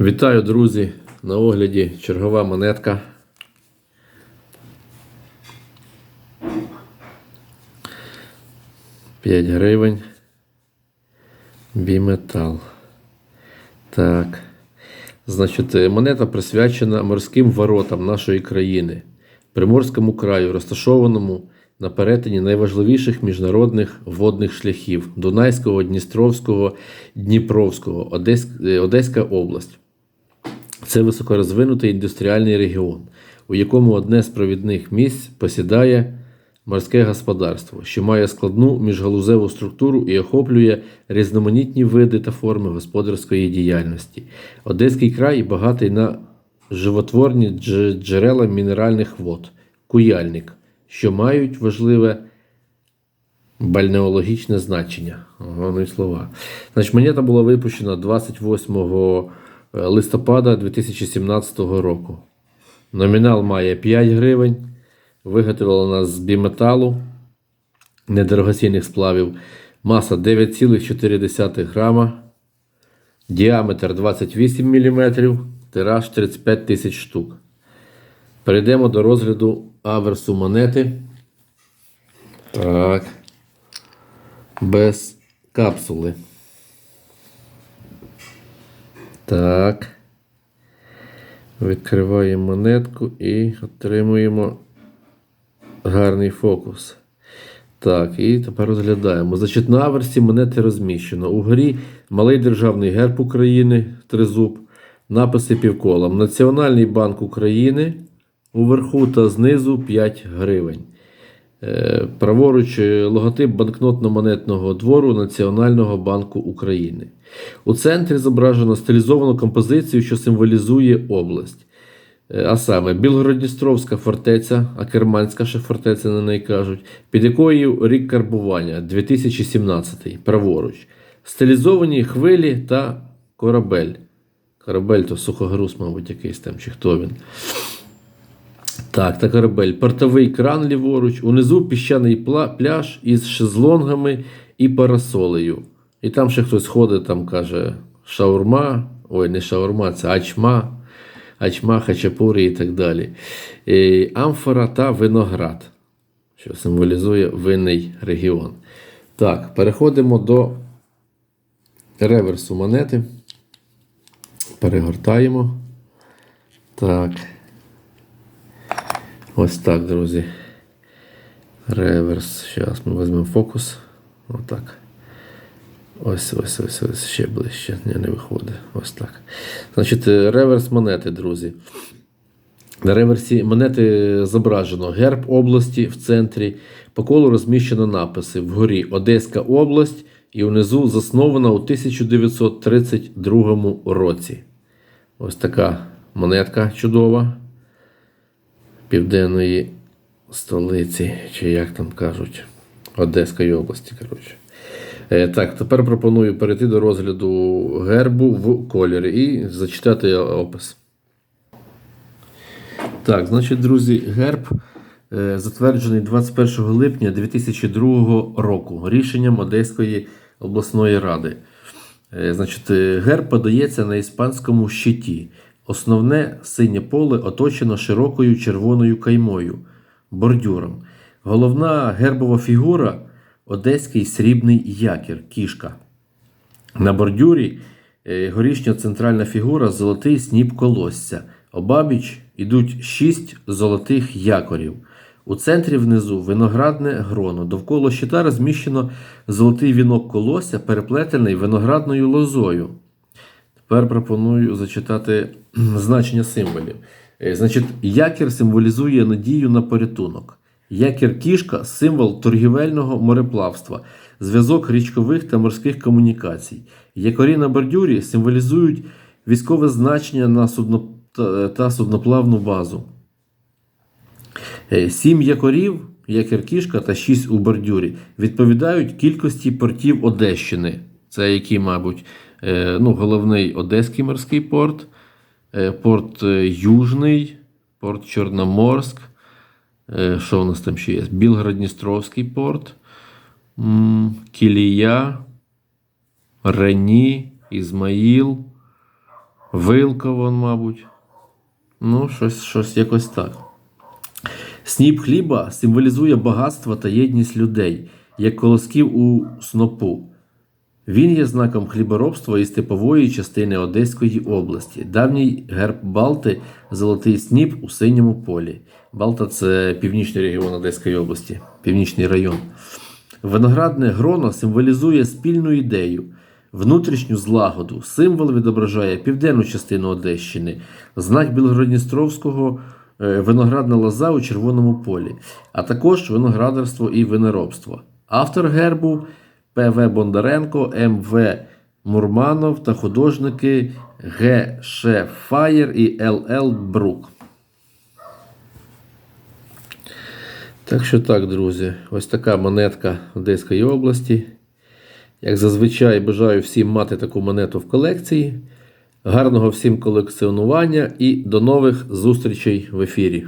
Вітаю, друзі! На огляді чергова монетка. П'ять гривень. Біметал. Так. Значить, е, монета присвячена морським воротам нашої країни, Приморському краю, розташованому на перетині найважливіших міжнародних водних шляхів Дунайського, Дністровського, Дніпровського, Одесь, е, Одеська область. Це високорозвинутий індустріальний регіон, у якому одне з провідних місць посідає морське господарство, що має складну міжгалузеву структуру і охоплює різноманітні види та форми господарської діяльності. Одеський край багатий на животворні дж- джерела мінеральних вод, куяльник, що мають важливе бальнеологічне значення. Головні слова. Значить, монета була випущена 28 листопада 2017 року. Номінал має 5 гривень. Виготовлена з біметалу недорогоцінних сплавів. Маса 9,4 грама. Діаметр 28 мм. Тираж 35 тисяч штук. Перейдемо до розгляду аверсу монети. Так. Без капсули. Так. Відкриваємо монетку і отримуємо гарний фокус. Так, і тепер розглядаємо. Значить, на аверсі монети розміщено. Угорі малий державний герб України, тризуб, написи півколом. Національний банк України уверху та знизу 5 гривень. Е, Праворуч е, логотип банкнотно-монетного двору Національного банку України. У центрі зображено стилізовану композицію, що символізує область. Е, А саме Білгородністровська фортеця, Акерманська ще фортеця на неї кажуть, під якою рік карбування 2017, праворуч. Стилізовані хвилі та корабель. Корабель то сухогруз, мабуть, якийсь там, чи хто він. Так, та корабель. Портовий кран ліворуч, унизу піщаний пляж із шезлонгами і парасолею. І там ще хтось ходить, там каже шаурма, ой, не шаурма, це ачма, ачма, хачапурі і так далі. І амфора та виноград, що символізує винний регіон. Так, переходимо до реверсу монети. Перегортаємо. Так. Ось так, друзі. Реверс. Зараз ми візьмемо фокус. Отак. Ось, ось, ось, ось, ще ближче. Ні, не виходить. Ось так. Значить, е, реверс монети, друзі. На реверсі монети зображено герб області в центрі. По колу розміщено написи вгорі Одеська область і внизу заснована у 1932 році. Ось така монетка чудова південної столиці, чи як там кажуть, Одеської області. коротше. Е, Так, тепер пропоную перейти до розгляду гербу в кольорі і зачитати опис. Так, значить, друзі, герб е, затверджений 21 липня 2002 року рішенням Одеської обласної ради. Е, Значить, герб подається на іспанському щиті. Основне синє поле оточено широкою червоною каймою бордюром. Головна гербова фігура одеський срібний якір, кішка. На бордюрі е, горішньо-центральна фігура золотий сніп колосся. Обабіч ідуть шість золотих якорів. У центрі внизу виноградне гроно. Довкола щита розміщено золотий вінок колосся, переплетений виноградною лозою. Тепер пропоную зачитати значення символів. Е, Значить, якір символізує надію на порятунок. Якір кішка символ торгівельного мореплавства, зв'язок річкових та морських комунікацій. Якорі на бордюрі символізують військове значення на судно та- судноплавну базу. Е, Сім якорів, якір кішка та шість у бордюрі відповідають кількості портів Одещини. Це який, мабуть, ну, головний Одеський морський порт, е, порт е, Южний, порт Чорноморськ. Е, Що у нас там ще є? Білгород-Дністровський порт, Кілія, Рені, Ізмаїл, Вилка, вон, мабуть. Ну, щось, щось якось так. Сніп хліба символізує багатство та єдність людей, як колосків у снопу. Він є знаком хліборобства і степової частини Одеської області. Давній герб Балти золотий сніп у синьому полі. Балта це північний регіон Одеської області, північний район. Виноградне гроно символізує спільну ідею, внутрішню злагоду. Символ відображає південну частину Одещини, знак Білгородністровського е, виноградна лоза у червоному полі, а також виноградарство і виноробство. Автор гербу П.В. Бондаренко, М.В. Мурманов та художники Г. Ш. Фаєр і Л.Л. Брук. Так що так, друзі, ось така монетка Одеської області. Як зазвичай, бажаю всім мати таку монету в колекції. Гарного всім колекціонування і до нових зустрічей в ефірі.